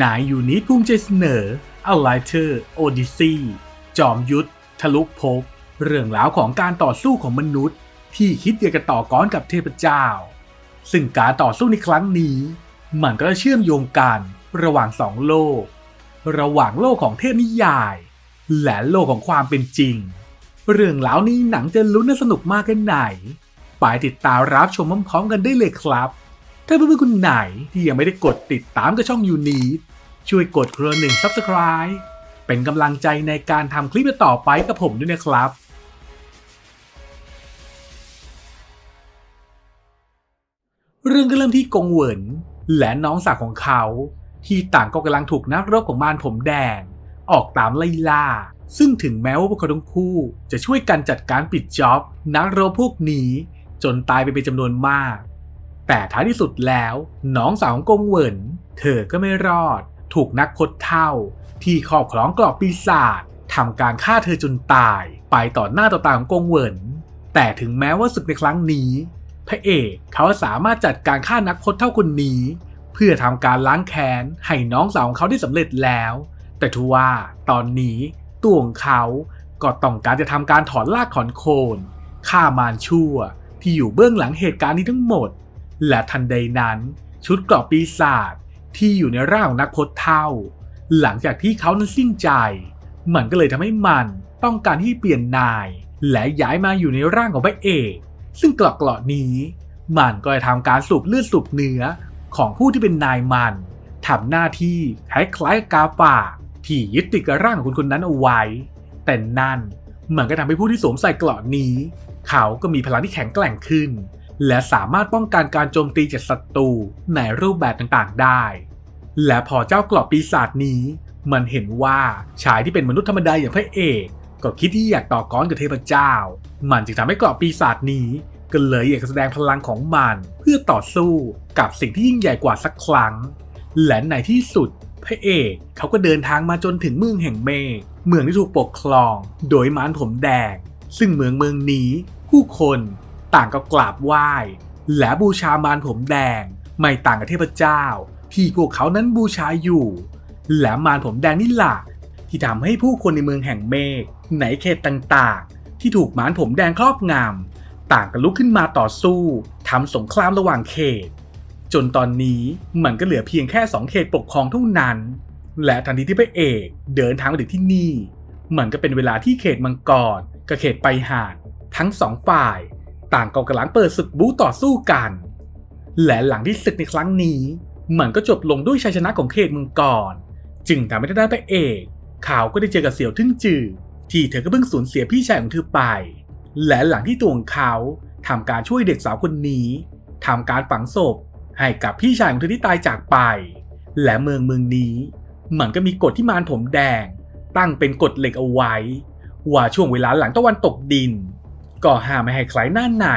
นายอยู่นิตภูมิใจเสนอ a l i g h t e r Odyssey จอมยุทธทะลุภพ เรื่องราวของการต่อสู้ของมนุษย์ ที่คิดอยากจะต่อกรกับเทพเจ้า ซึ่งการต่อสู้ในครั้งนี้ มันก็จะเชื่อมโยงกันระหว่างสองโลก ระหว่างโลกของเทพนิยาย และโลกของความเป็นจริง เรื่องราวนี้หนังจะลุ้นและสนุกมากแค่ไหน ไปติดตามรับชมพร้อมๆกันได้เลยครับ ถ้าเพื่อนๆคนไหนที่ยังไม่ได้กดติดตามกับช่องยูนีช่วยกดครัวหนึ่ง Subscribe เป็นกำลังใจในการทำคลิปต่อไปกับผมด้วยนะครับเรื่องก็เริ่มที่กงเหวินและน้องสาวของเขา ที่ต่างก็กำลังถูกนักรบของมารผมแดง ออกตามไล่ล่า ซึ่งถึงแม้ว่าพวกเขาทั้งคู่จะช่วยกันจัดการปิดจ็อบ นักรบพวกนี้ จนตายไปเป็นจำนวนมาก แต่ท้ายที่สุดแล้วน้องสาวของกงเหวินเธอก็ไม่รอด ถูกนักพดเท่า ที่ครอบครองกรอบปีศาจทำการฆ่าเธอจนตายไปต่อหน้าต่อตาของกงเหวินแต่ถึงแม้ว่าศึกในครั้งนี้ พระเอกเขาสามารถจัดการฆ่านักพจน์เท่าคนนี้ เพื่อทำการล้างแค้นให้น้องสาวของเขาได้สำเร็จแล้ว แต่ทว่าตอนนี้ตัวของเขาก็ต้องการจะทำการถอนรากถอนโคนฆ่ามารชั่วที่อยู่เบื้องหลังเหตุการณ์นี้ทั้งหมด และทันใดนั้น ชุดเกราะปีศาจที่อยู่ในร่างของนักพจน์เท่า หลังจากที่เขานั้นสิ้นใจ มันก็เลยทำให้มันต้องการที่เปลี่ยนนาย และย้ายมาอยู่ในร่างของพระเอก ซึ่งเกราะเกราะนี้ มันก็จะทำการสูบเลือดสูบเนื้อของผู้ที่เป็นนายมันทำหน้าที่คล้ายๆกับกาฝากที่ยึดติดกับร่างของคนคนนั้นเอาไว้ แต่นั่นมันก็ทำให้ผู้ที่สวมใส่เกราะนี้ เขาก็มีพลังที่แข็งแกร่งขึ้น และสามารถป้องกันการโจมตีจากศัตรูในรูปแบบต่างๆ ได้ และพอเจ้ากรอบปีศาจนี้ มันเห็นว่าชายที่เป็นมนุษย์ธรรมดาอย่างพระเอกก็คิดที่อยากต่อกรกับเทพเจ้า มันจึงทำให้กรอบปีศาจนี้ก็เลยอยากแสดงพลังของมันเพื่อต่อสู้กับสิ่งที่ยิ่งใหญ่กว่าสักครั้ง และในที่สุด พระเอกเขาก็เดินทางมาจนถึงเมืองแห่งเมฆเมืองที่ถูกปกครอง โดยมารผมแดง ซึ่งเมืองเมืองนี้ ผู้คน ต่างก็กราบไหว้ และบูชามารผมแดง ไม่ต่างกับเทพเจ้า ที่พวกเขานั้นบูชาอยู่ และมารผมแดงนี่แหละที่ทำให้ผู้คนในเมืองแห่งเมฆในเขตต่างๆ ที่ถูกมารผมแดงครอบงำต่างกันลุกขึ้นมาต่อสู้ทำสงครามระหว่างเขต จนตอนนี้มันก็เหลือเพียงแค่สองเขตปกครองเท่านั้น และทันทีที่พระเอกเดินทางมาถึงที่นี่ มันก็เป็นเวลาที่เขตมังกรกับเขตไปหาดทั้งสองฝ่าย ต่างก็กำลังเปิดศึกบู๊ต่อสู้กัน และหลังที่ศึกในครั้งนี้ มันก็จบลงด้วยชัยชนะของเขตมังกรจึงทำให้ทางด้านพระเอกเขาก็ได้เจอกับเสี่ยวทึ่งจือที่เธอก็เพิ่งสูญเสียพี่ชายของเธอไป และหลังที่ตัวของเขาทำการช่วยเด็กสาวคนนี้ทำการฝังศพให้กับพี่ชายของเธอที่ตายจากไป และเมืองเมืองนี้ มันก็มีกฎที่มารผมแดง ตั้งเป็นกฎเหล็กเอาไว้ ว่าช่วงเวลาหลังตะวันตกดิน ก็ห้ามไม่ให้ใครหน้าไหน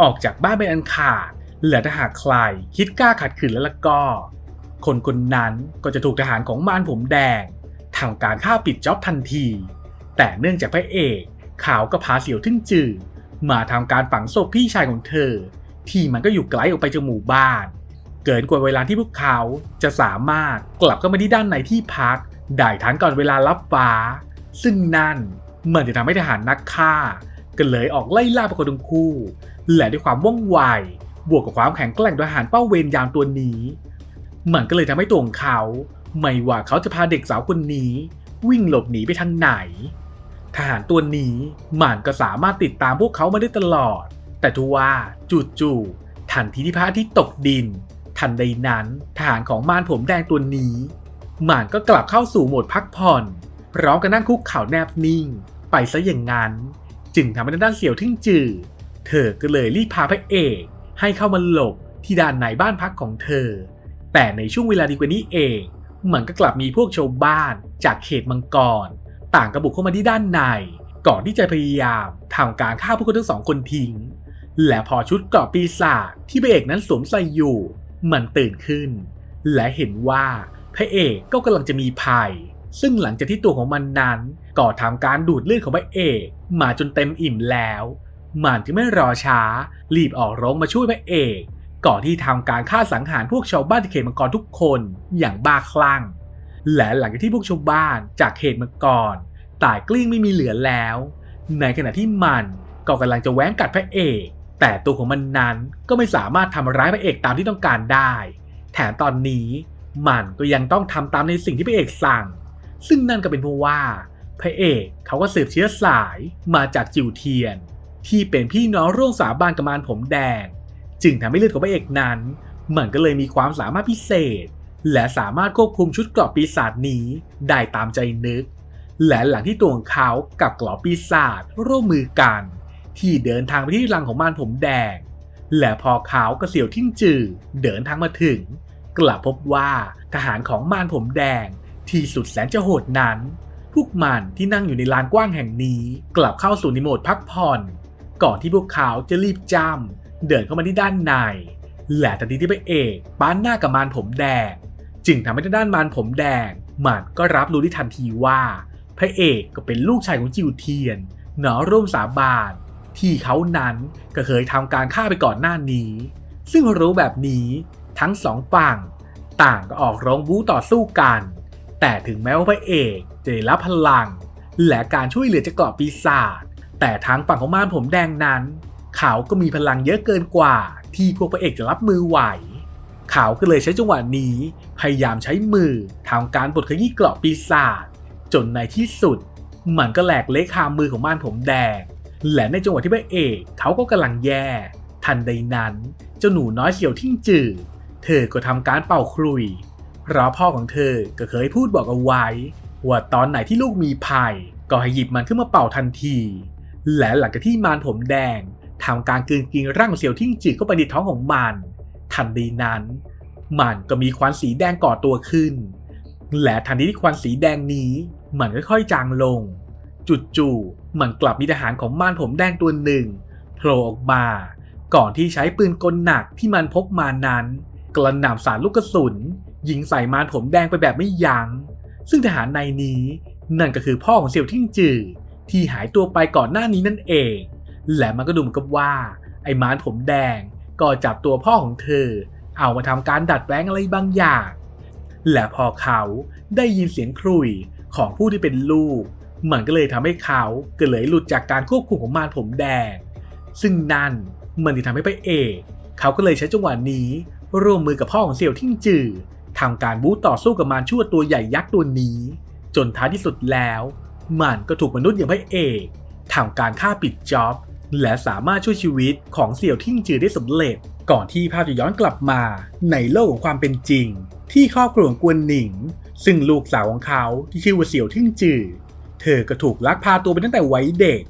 ออกจากบ้านเป็นอันขาดและถ้าหากใครคิดกล้าขัดขืนแล้วละก็ คนคนนั้นก็จะถูกทหารของมารผมแดงทำการฆ่าปิดจ็อบทันที แต่เนื่องจากพระเอกเขาก็พาเสี่ยวทึ่งจือมาทำการฝังศพพี่ชายของเธอ ที่มันก็อยู่ไกลออกไปจากหมู่บ้าน เกินกว่าเวลาที่พวกเขาจะสามารถกลับเข้ามาที่ด้านในที่พักได้ทันก่อนเวลารับฟ้า ซึ่งนั่นมันจะทำให้ทหารนักฆ่า ก็เลยออกไล่ล่าพวกเขาทั้งคู่ และด้วยความว่องไว บวกกับความแข็งแกร่งทหารเป้าเวรยามตัวนี้ มันก็เลยทำให้ตัวของเขา ไม่ว่าเขาจะพาเด็กสาวคนนี้ วิ่งหลบหนีไปทางไหน ทหารตัวนี้มันก็สามารถติดตามพวกเขามาได้ตลอด แต่ทว่าจู่ๆทันทีที่พระอาทิตย์ตกดิน ทันใดนั้นทหารของมารผมแดงตัวนี้มันก็กลับเข้าสู่โหมดพักผ่อนพร้อมกับนั่งคุกเข่าแนบนิ่ง ไปซะอย่างนั้น จึงทำให้ด้านเสี่ยวทึ่งจือ เธอก็เลยรีบพาพระเอกให้เข้ามาหลบที่ด้านในบ้านพักของเธอ แต่ในช่วงเวลาดีกว่านี้เอง มันก็กลับมีพวกชาวบ้านจากเขตมังกร ต่างกระบุกเข้ามาที่ด้านใน ก่อนที่จะพยายามทำการฆ่าพวกเขาทั้งสองคนทิ้ง และพอชุดเกราะปีศาจที่พระเอกนั้นสวมใส่อยู่ มันตื่นขึ้น และเห็นว่าพระเอกก็กำลังจะมีภัย ซึ่งหลังจากที่ตัวของมันนั้นก็ทำการดูดเลือดของพระเอกมาจนเต็มอิ่มแล้วมันจึงไม่รอช้า รีบออกโรงมาช่วยพระเอก ก่อนที่ทำการฆ่าสังหารพวกชาวบ้านที่เขตมังกรทุกคนอย่างบ้าคลั่ง และหลังจากที่พวกชาวบ้านจากเหตุมาก่อนตายกลิ้งไม่มีเหลือแล้ว ในขณะที่มันก็กำลังจะแว้งกัดพระเอก แต่ตัวของมันนั้นก็ไม่สามารถทำร้ายพระเอกตามที่ต้องการได้ แถมตอนนี้มันก็ยังต้องทำตามในสิ่งที่พระเอกสั่ง ซึ่งนั่นก็เป็นเพราะว่า พระเอกเขาก็สืบเชื้อสายมาจากจิวเทียน ที่เป็นพี่น้องร่วมสาบานกับมารผมแดง จึงทำให้เลือดของพระเอกนั้นมันก็เลยมีความสามารถพิเศษ และสามารถควบคุมชุดเกราะปีศาจนี้ได้ตามใจนึก และหลังที่ตัวของเขากับเกราะปีศาจร่วมมือกัน ที่เดินทางไปที่รังของมารผมแดง และพอเขากระเสี่ยวทิ้งจือเดินทางมาถึง กลับพบว่าทหารของมารผมแดง ที่สุดแสนจะโหดนั้น พวกมันที่นั่งอยู่ในลานกว้างแห่งนี้ กลับเข้าสู่ในโหมดพักผ่อน ก่อนที่พวกเขาจะรีบจ้ำเดินเข้ามาที่ด้านในและทันทีที่พระเอกป้านหน้ากับมารผมแดง จึงทำให้ทาด้านมารผมแดงมันก็รับรู้ได้ทันทีว่า พระเอกก็เป็นลูกชายของจิวเทียนหนอร่วมสาบาน ที่เขานั้นก็เคยทำการฆ่าไปก่อนหน้านี้ ซึ่งรู้แบบนี้ทั้งสองฝั่ง ต่างก็ออกร้องบู๊ต่อสู้กัน แต่ถึงแม้ว่าพระเอกจะได้รับพลัง และการช่วยเหลือจากเกราะปีศาจแต่ทางฝั่งของม่านผมแดงนั้น เขาก็มีพลังเยอะเกินกว่า ที่พวกพระเอกจะรับมือไหว เขาก็เลยใช้จังหวะนี้ พยายามใช้มือทำการบดขยี้เกราะปีศาจจนในที่สุด มันก็แหลกเละคามือของม่านผมแดง และในจังหวะที่พระเอกเขาก็กำลังแย่ ทันใดนั้น เจ้าหนูน้อยเสียวทิ้งจือเธอก็ทำการเป่าคลุย เพราะพ่อของเธอก็เคยพูดบอกเอาไว้ ว่าตอนไหนที่ลูกมีภัย ก็ให้หยิบมันขึ้นมาเป่าทันที และหลังจากที่มารผมแดงทำการกืนกินร่างเสี่ยวทิ้งจือเข้าไปในท้องของมัน ทันใดนั้น มันก็มีควันสีแดงก่อตัวขึ้น และทันทีที่ควันสีแดงนี้ มันค่อยๆจางลง จู่ๆมันกลับมีทหารของมารผมแดงตัวหนึ่งโผล่ออกมา ก่อนที่ใช้ปืนกลหนักที่มันพกมานั้น กระหน่ำสารลูกกระสุน ยิงใส่มารผมแดงไปแบบไม่ยัง้ง ซึ่งทหารในนี้ นั่นก็คือพ่อของเสี่ยวทิ้งจือที่หายตัวไปก่อนหน้านี้นั่นเอง และมันก็ดูเหมือนกับว่า ไอ้มารผมแดงก็จับตัวพ่อของเธอ เอามาทำการดัดแปลงอะไรบางอย่าง และพอเขาได้ยินเสียงครุยของผู้ที่เป็นลูก มันก็เลยทำให้เขาเกิดเลยหลุดจากการควบคุมของมารผมแดง ซึ่งนั่นมันที่ทำให้พระเอก เขาก็เลยใช้จังหวะนี้ ร่วมมือกับพ่อของเสี่ยวทิ้งจือ ทำการบู๊ต่อสู้กับมารชั่วตัวใหญ่ยักษ์ตัวนี้ จนท้ายที่สุดแล้ว มันก็ถูกมนุษย์อย่างพระเอกทำการฆ่าปิดจ็อบและสามารถช่วยชีวิตของเสี่ยวทิ้งจือได้สำเร็จ ก่อนที่ภาพจะย้อนกลับมาในโลกของความเป็นจริง ที่ครอบครัวของกวนหนิง ซึ่งลูกสาวของเขาที่ชื่อว่าเสี่ยวทิ้งจือ เธอก็ถูกลักพาตัวไปตั้งแต่วัยเด็ก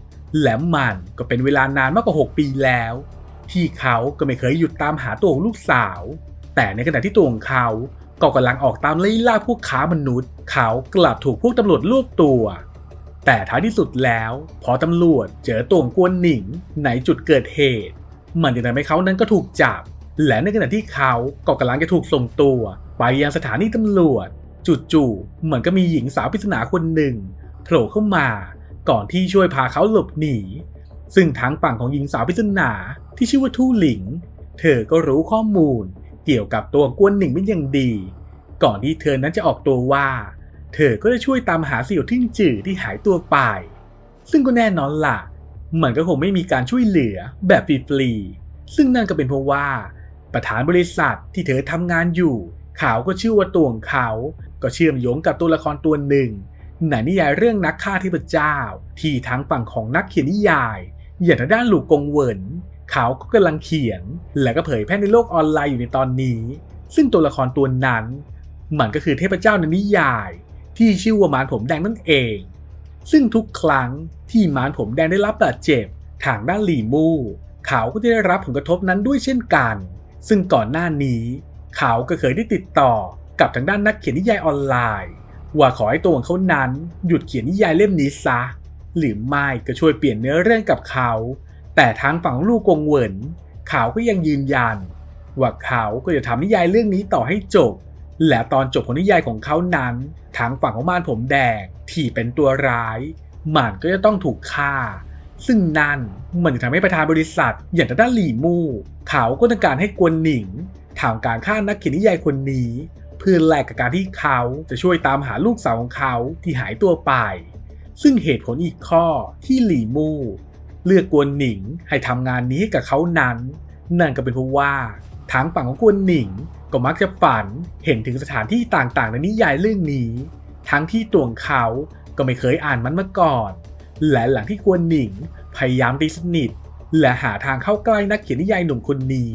และมันก็เป็นเวลานานมากกว่า 6 ปีแล้ว ที่เขาก็ไม่เคยหยุดตามหาตัวของลูกสาว แต่ในขณะที่ตัวของเขา ก็กำลังออกตามไล่ล่าพวกค้ามนุษย์ เขากลับถูกพวกตำรวจรวบตัว แต่ท้ายที่สุดแล้ว พอตำรวจเจอตัวงกวนหนิงในจุดเกิดเหตุ มันจึงทำให้เขานั้นก็ถูกจับ และในขณะที่เขาก็กำลังจะถูกส่งตัว ไปยังสถานีตำรวจ จู่ๆเหมือนก็มีหญิงสาวปริศนาคนหนึ่งโผล่เข้ามา ก่อนที่ช่วยพาเขาหลบหนี ซึ่งทางฝั่งของหญิงสาวปริศนาที่ชื่อว่าทู่หลิง เธอก็รู้ข้อมูล เกี่ยวกับตัวกวนหนิงเป็นอย่างดี ก่อนที่เธอนั้นจะออกตัวว่า เธอก็จะช่วยตามหาเสี่ยวทิ้งจื่อที่หายตัวไป ซึ่งก็แน่นอนล่ะ มันก็คงไม่มีการช่วยเหลือแบบฟรีๆซึ่งนั่นก็เป็นเพราะว่า ประธานบริษัทที่เธอทำงานอยู่ เขาก็ชื่อว่าตัวของเขา ก็เชื่อมโยงกับตัวละครตัวหนึ่งในนิยายเรื่องนักฆ่าเทพเจ้า ที่ทางฝั่งของนักเขียนนิยาย อย่างทางด้านหลูกกงเวิน เขาก็กำลังเขียน และก็เผยแพร่ในโลกออนไลน์อยู่ในตอนนี้ ซึ่งตัวละครตัวนั้น มันก็คือเทพเจ้าในนิยาย ที่ชื่อว่ามารผมแดงนั่นเอง ซึ่งทุกครั้งที่มารผมแดงได้รับบาดเจ็บทางด้านหลีมูเขาก็ได้รับผลกระทบนั้นด้วยเช่นกัน ซึ่งก่อนหน้านี้ เขาก็เคยได้ติดต่อกับทางด้านนักเขียนนิยายออนไลน์ ว่าขอให้ตัวของเขานั้นหยุดเขียนนิยายเล่มนี้ซะ หรือไม่ก็ช่วยเปลี่ยนเนื้อเรื่องกับเขา แต่ทางฝั่งลูกกงเวินเขาก็ยังยืนยัน ว่าเขาก็จะทำนิยายเรื่องนี้ต่อให้จบ และตอนจบของนิยายของเขานั้น ทางฝั่งของม่านผมแดงที่เป็นตัวร้ายมันก็จะต้องถูกฆ่า ซึ่งนั่นมันจะทำให้ประธานบริษัท อย่างด้านหลี่มู่ เขาก็ต้องการให้กวนหนิงทำการฆ่านักเขียนนิยายคนนี้ เพื่อแลกกับการที่เขาจะช่วยตามหาลูกสาวของเขาที่หายตัวไป ซึ่งเหตุผลอีกข้อที่หลี่มู่ เลือกกวนหนิงให้ทำงานนี้ให้กับเขานั้น นั่นก็เป็นเพราะว่าทางฝั่งของกวนหนิงก็มักจะฝันเห็นถึงสถานที่ต่างๆ ในนิยายเรื่องนี้ ทั้งที่ตัวงเขาก็ไม่เคยอ่านมันมาก่อน และหลังที่กวนหนิงพยายามตีสนิท และหาทางเข้าใกล้นักเขียนนิยายหนุ่มคนนี้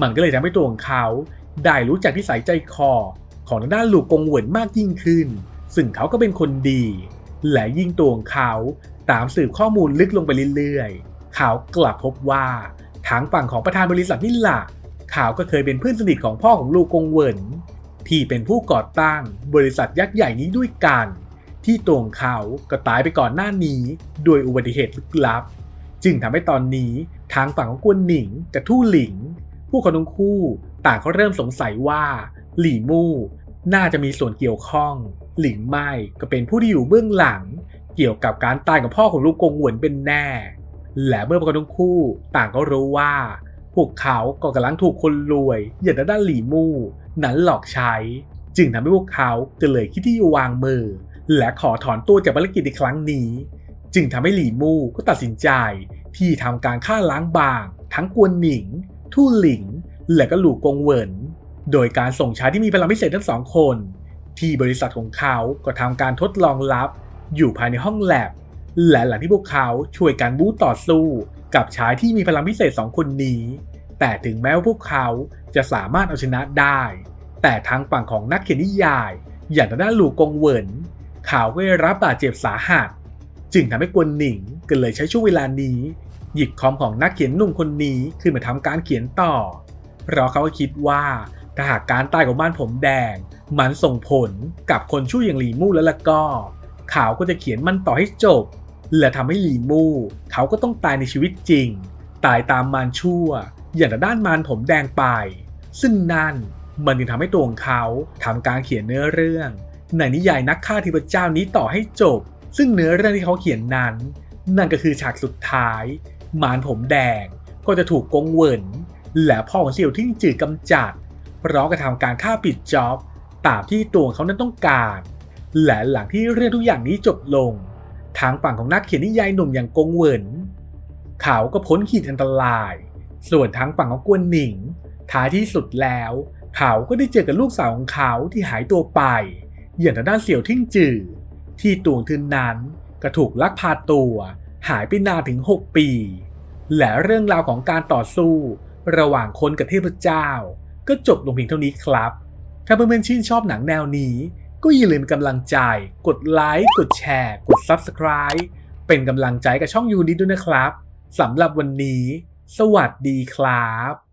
มันก็เลยทำให้ตัวของเขาได้รู้จักที่สายใจคอ ของทางด้านหลูกกงเหวินมากยิ่งขึ้น ซึ่งเขาก็เป็นคนดี และยิ่งตัวของเขา ตามสืบข้อมูลลึกลงไปเรื่อยๆเขาวกลับพบว่าทางฝั่งของประธานบริษัทนี่แหละเขาวก็เคยเป็นเพื่อนสนิทของพ่อของลูกกงเวินที่เป็นผู้ก่อตั้งบริษัทยักษ์ใหญ่นี้ด้วยกัน ที่ตัวของเขาก็ตายไปก่อนหน้านี้โดยอุบัติเหตุลึกลับ จึงทำให้ตอนนี้ทางฝั่งของกวนหนิงกับทู่หลิง ผู้คนทั้งคู่ต่างก็เริ่มสงสัยว่า หลี่มู่น่าจะมีส่วนเกี่ยวข้อง หลิงไม่ก็เป็นผู้ที่อยู่เบื้องหลัง เกี่ยวกับการตายของพ่อของลูกกงหวนเป็นแน่ และเมื่อพวกเขาทั้งคู่ต่างก็รู้ว่า พวกเขาก็กำลังถูกคนรวยอย่างด้านหลี่มู่นั้นหลอกใช้ จึงทำให้พวกเขาก็เลยคิดที่จะวางมือ และขอถอนตัวจากภารกิจในครั้งนี้ จึงทำให้หลี่มู่ก็ตัดสินใจที่ทำการฆ่าล้างบาง ทั้งกวนหนิง ทู่หลิง และก็หลู่กงเหวินโดยการส่งชายที่มีพลังพิเศษทั้งสองคน ที่บริษัทของเขาก็ทำการทดลองลับ อยู่ภายในห้องแลบและหลังที่พวกเขาช่วยกันบู๊ต่อสู้กับชายที่มีพลังพิเศษสองคนนี้ แต่ถึงแม้ว่าพวกเขาจะสามารถเอาชนะได้ แต่ทางฝั่งของนักเขียนนิยาย อย่างางด้านหลูกงเวินเขาก็ได้รับบาดเจ็บสาหัส จึงทำให้กวนหนิงก็เลยใช้ช่วงเวลานี้ หยิบคอมของนักเขียนหนุ่มคนนี้ขึ้นมาทำการเขียนต่อ เพราะเขาก็คิดว่าถ้าหากการตายของบ้านผมแดง มันส่งผลกับคนชั่วอย่างหลีมู่แล้วล่ะก็ ขาก็จะเขียนมันต่อให้จบ และทำให้หลีมูเขาก็ต้องตายในชีวิตจริง ตายตามมารชั่ว อย่างด้านมารผมแดงไป ซึ่งนั่นมันจึงทำให้ตัวของเขาทำการเขียนเนื้อเรื่อง ในนิยายนักฆ่าเทพเจ้านี้ต่อให้จบ ซึ่งเนื้อเรื่องที่เขาเขียนนั้น นั่นก็คือฉากสุดท้าย มารผมแดงก็จะถูกกงเวินและพ่อของเสี่ยวทิ้งจืดกำจัด เพราะกระทำการฆ่าปิดจ็อบตามที่ตัวเขานั้นต้องการ และหลังที่เรื่องทุกอย่างนี้จบลง ทางฝั่งของนักเขียนนิยายหนุ่มอย่างกงเวินเขาก็พ้นขีดอันตราย ส่วนทางฝั่งของกวนหนิงท้ายที่สุดแล้ว เขาก็ได้เจอกับลูกสาวของเขาที่หายตัวไป อย่างทางด้านเสี่ยวทิ้งจือ ที่ตวงเธอนั้นก็ถูกลักพาตัวหายไปนานถึง 6 ปี และเรื่องราวของการต่อสู้ ระหว่างคนกับเทพเจ้า ก็จบลงเพียงเท่านี้ครับ ถ้าเพื่อนๆชื่นชอบหนังแนวนี้ ก็อย่าลืมกำลังใจ กดไลค์ กดแชร์ กด Subscribe เป็นกำลังใจกับช่องยูนิดด้วยนะครับสำหรับวันนี้ สวัสดีครับ